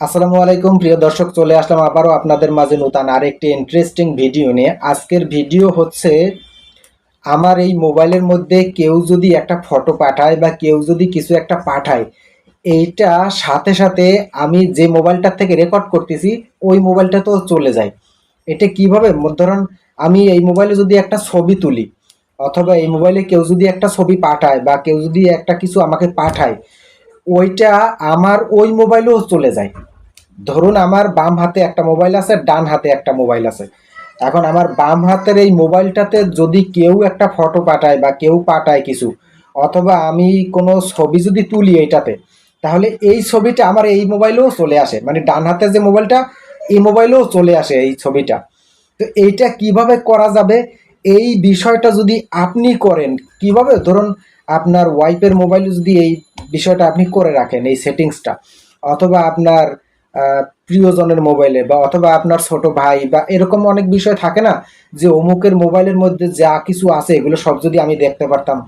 আসসালামু আলাইকুম, প্রিয় দর্শক, চলে আসলাম আবারও আপনাদের মাঝে নতুন আরেকটি ইন্টারেস্টিং ভিডিও নিয়ে। আজকের ভিডিও হচ্ছে, আমার এই মোবাইলের মধ্যে কেউ যদি একটা ফটো পাঠায় বা কেউ যদি কিছু একটা পাঠায়, এইটা সাথে সাথে আমি যে মোবাইলটার থেকে রেকর্ড করতেছি, ওই মোবাইলটা তো চলে যায়। এটা কীভাবে? ধরুন, আমি এই মোবাইলে যদি একটা ছবি তুলি, অথবা এই মোবাইলে কেউ যদি একটা ছবি পাঠায় বা কেউ যদি একটা কিছু আমাকে পাঠায়, ওইটা আমার ওই মোবাইলেও চলে যায়। ধরুন আমার বাম হাতে একটা মোবাইল আছে, ডান হাতে একটা মোবাইল আছে। এখন আমার বাম হাতের এই মোবাইলটাতে যদি কেউ একটা ফটো পাঠায় বা কেউ পাঠায় কিছু, অথবা আমি কোনো ছবি যদি তুলি এইটাতে, তাহলে এই ছবিটা আমার এই মোবাইলেও চলে আসে। মানে ডান হাতে যে মোবাইলটা, এই মোবাইলেও চলে আসে এই ছবিটা। তো এইটা কীভাবে করা যাবে? এই বিষয়টা যদি আপনি করেন, কীভাবে? ধরুন আপনার ওয়াইফের মোবাইলে যদি এই বিষয়টা আপনি করে রাখেন, এই সেটিংসটা অথবা আপনার প্রিয়জনের মোবাইলে বা অথবা আপনার ছোট ভাই বা এরকম অনেক বিষয় থাকে না যে অমুকের মোবাইলের মধ্যে যা কিছু আছে, এগুলো সব যদি আমি দেখতে পারতাম।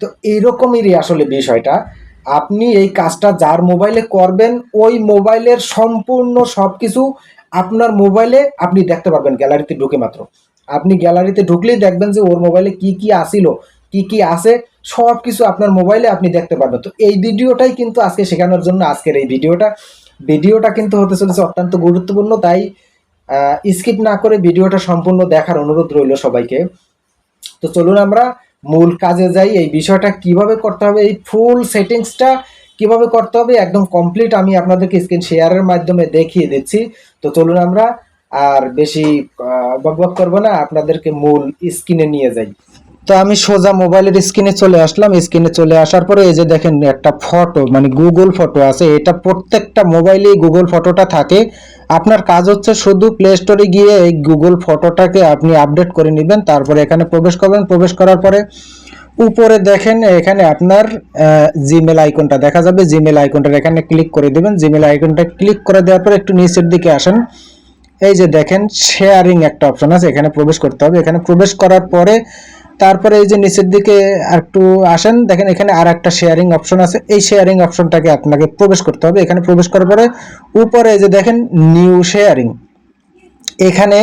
তো এইরকমেরই আসলে বিষয়টা। আপনি এই কাজটা যার মোবাইলে করবেন, ওই মোবাইলের সম্পূর্ণ সব কিছু আপনার মোবাইলে আপনি দেখতে পারবেন, গ্যালারিতে ঢুকে মাত্র। আপনি গ্যালারিতে ঢুকলেই দেখবেন যে ওর মোবাইলে কি কি আসিল, কি কি আছে সব কিছু আপনার মোবাইলে আপনি দেখতে পারবেন। তো এই ভিডিওটাই কিন্তু আজকে শেখানোর জন্য আজকের এই ভিডিওটা। ভিডিওটা কিন্তু হতে চলেছে অত্যন্ত গুরুত্বপূর্ণ, তাই স্কিপ না করে ভিডিওটা সম্পূর্ণ দেখার অনুরোধ রইল সবাইকে। তো চলুন আমরা মূল কাজে যাই, এই বিষয়টা কীভাবে করতে হবে, এই ফুল সেটিংসটা কীভাবে করতে হবে, একদম কমপ্লিট আমি আপনাদেরকে স্ক্রিন শেয়ারের মাধ্যমে দেখিয়ে দিচ্ছি। তো চলুন আমরা আর বেশি বকবক করব না, আপনাদেরকে মূল স্ক্রিনে নিয়ে যাই। তো আমি সোজা মোবাইলের স্ক্রিনে চলে আসলাম। স্ক্রিনে চলে আসার পরে এই যে দেখেন একটা ফটো মানে গুগল ফটো আছে। এটা প্রত্যেকটা মোবাইলেই গুগল ফটোটা থাকে। আপনার কাজ হচ্ছে শুধু প্লে স্টোরে গিয়ে এই গুগল ফটোটাকে আপনি আপডেট করে নেবেন, তারপরে এখানে প্রবেশ করবেন। প্রবেশ করার পরে উপরে দেখেন এখানে আপনার জিমেল আইকনটা দেখা যাবে। জিমেল আইকনটা এখানে ক্লিক করে দেবেন। জিমেল আইকনটা ক্লিক করে দেওয়ার পরে একটু নিচের দিকে আসেন। এই যে দেখেন শেয়ারিং একটা অপশন আছে। এখানে প্রবেশ করতে হবে। এখানে প্রবেশ করার পরে তারপরে এই যে নিচের দিকে একটু আসেন, দেখেন এখানে আর একটা শেয়ারিং অপশন আছে। এই শেয়ারিং অপশনটাকে আপনাকে প্রবেশ করতে হবে। এখানে প্রবেশ করার পরে উপরে যে দেখেন নিউ শেয়ারিং এখানে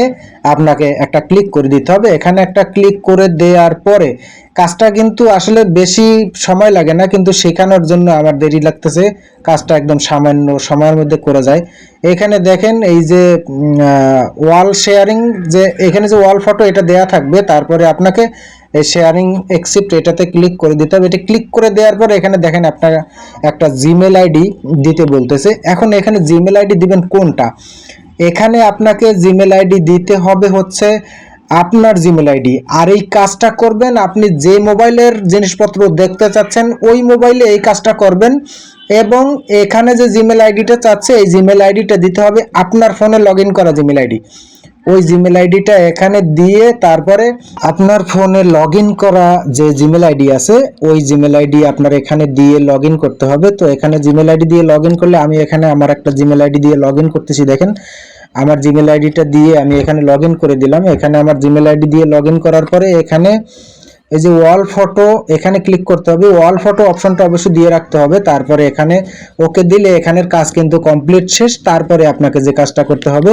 আপনাকে একটা ক্লিক করে দিতে হবে। এখানে একটা ক্লিক করে দেওয়ার পরে কাজটা কিন্তু আসলে বেশি সময় লাগে না, কিন্তু শেখানোর জন্য আমার দেরি লাগতেছে। কাজটা একদম সামান্য সময়ের মধ্যে করে যায়। এখানে দেখেন এই যে ওয়াল শেয়ারিং যে, এখানে যে ওয়াল ফটো এটা দেয়া থাকবে, তারপরে আপনাকে এই শেয়ারিং এক্সিপ্ট এটাতে ক্লিক করে দিতে হবে। এটা ক্লিক করে দেওয়ার পরে এখানে দেখেন আপনার একটা জিমেল আইডি দিতে বলতেছে। এখন এখানে জিমেল আইডি দিবেন কোনটা? এখানে আপনাকে জিমেল আইডি দিতে হবে হচ্ছে আপনার জিমেল আইডি আর এই কাজটা করবেন, আপনি যে মোবাইলের জিনিসপত্র দেখতে চাচ্ছেন, ওই মোবাইলে এই কাজটা করবেন এবং এখানে যে জিমেল আইডিটা চাচ্ছে, এই জিমেল আইডিটা দিতে হবে আপনার ফোনে লগ করা জিমেল আইডি ওই জিমেল আইডিটা এখানে দিয়ে তারপরে আপনার ফোনে লগ করা যে জিমেল আইডি আছে, ওই জিমেল আইডি আপনার এখানে দিয়ে লগ করতে হবে। তো এখানে জিমেল আইডি দিয়ে লগ করলে আমি এখানে আমার একটা জিমেল আইডি দিয়ে লগ করতেছি, দেখেন। আমার জিমেল আইডিটা দিয়ে আমি এখানে লগ করে দিলাম। এখানে আমার জিমেল আইডি দিয়ে লগ করার পরে এখানে এই যে ওয়াল ফটো এখানে ক্লিক করতে হবে। ওয়াল ফটো অপশনটা অবশ্যই দিয়ে রাখতে হবে। তারপরে এখানে ওকে দিলে এখানের কাজ কিন্তু কমপ্লিট শেষ। তারপরে আপনাকে যে কাজটা করতে হবে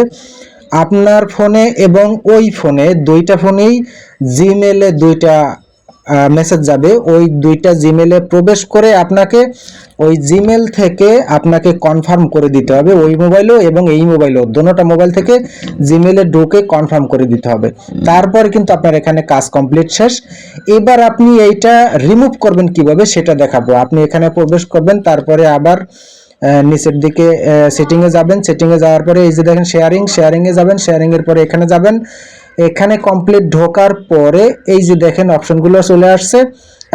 আপনার ফোনে এবং ওই ফোনে, দুইটা ফোনেই জিমেলে দুইটা মেসেজ যাবে। ওই দুইটা জিমেলে প্রবেশ করে আপনাকে ওই জিমেল থেকে আপনাকে কনফার্ম করে দিতে হবে ওই মোবাইলও এবং এই মোবাইলও দোনোটা মোবাইল থেকে জিমেলে ঢুকে কনফার্ম করে দিতে হবে। তারপর কিন্তু আপনার এখানে কাজ কমপ্লিট শেষ। এবার আপনি এইটা রিমুভ করবেন কীভাবে সেটা দেখাবো। আপনি এখানে প্রবেশ করবেন, তারপরে আবার নিচের দিকে সেটিংয়ে যাবেন। সেটিংয়ে যাওয়ার পরে এই যে দেখেন শেয়ারিং শেয়ারিংয়ে যাবেন শেয়ারিংয়ের পরে এখানে যাবেন। এখানে কমপ্লিট ঢোকার পরে এই যে দেখেন অপশনগুলো চলে আসছে।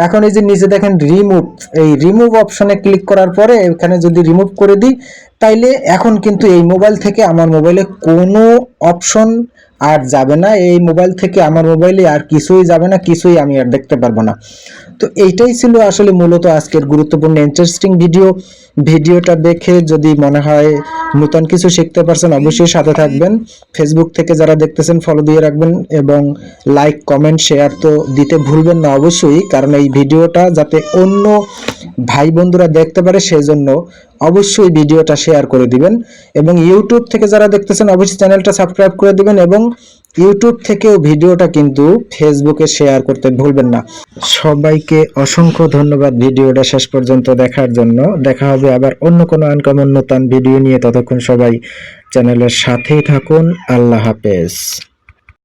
এখন এই যে নিচে দেখেন রিমুভ এই রিমুভ অপশনে ক্লিক করার পরে এখানে যদি রিমুভ করে দিই, তাইলে এখন কিন্তু এই মোবাইল থেকে আমার মোবাইলে কোনো অপশন আর যাবে না, এই মোবাইল থেকে আমার মোবাইলে আর কিছুই যাবে না, কিছুই আমি আর দেখতে পারব না। তো এইটাই ছিল আসলে মূলত আজকের গুরুত্বপূর্ণ ইন্টারেস্টিং ভিডিও ভিডিওটা দেখে যদি মনে হয় নতুন কিছু শিখতে পারছেন, অবশ্যই সাথে থাকবেন। ফেসবুক থেকে যারা দেখতেছেন ফলো দিয়ে রাখবেন এবং লাইক কমেন্ট শেয়ার তো দিতে ভুলবেন না অবশ্যই, কারণ এই ভিডিওটা যাতে অন্য ভাই বন্ধুরা দেখতে পারে সেজন্য অবশ্যই ভিডিওটা শেয়ার করে দিবেন এবং ইউটিউব থেকে যারা দেখতেছেন, অবশ্যই চ্যানেলটা সাবস্ক্রাইব করে দিবেন এবং ইউটিউব থেকেও ভিডিওটা কিন্তু ফেসবুকে শেয়ার করতে ভুলবেন না। সবাইকে অসংখ্য ধন্যবাদ ভিডিওটা শেষ পর্যন্ত দেখার জন্য। দেখা হবে আবার অন্য কোনো আনকমন নতুন ভিডিও নিয়ে। ততক্ষণ সবাই চ্যানেলের সাথেই থাকুন। আল্লাহ হাফেজ।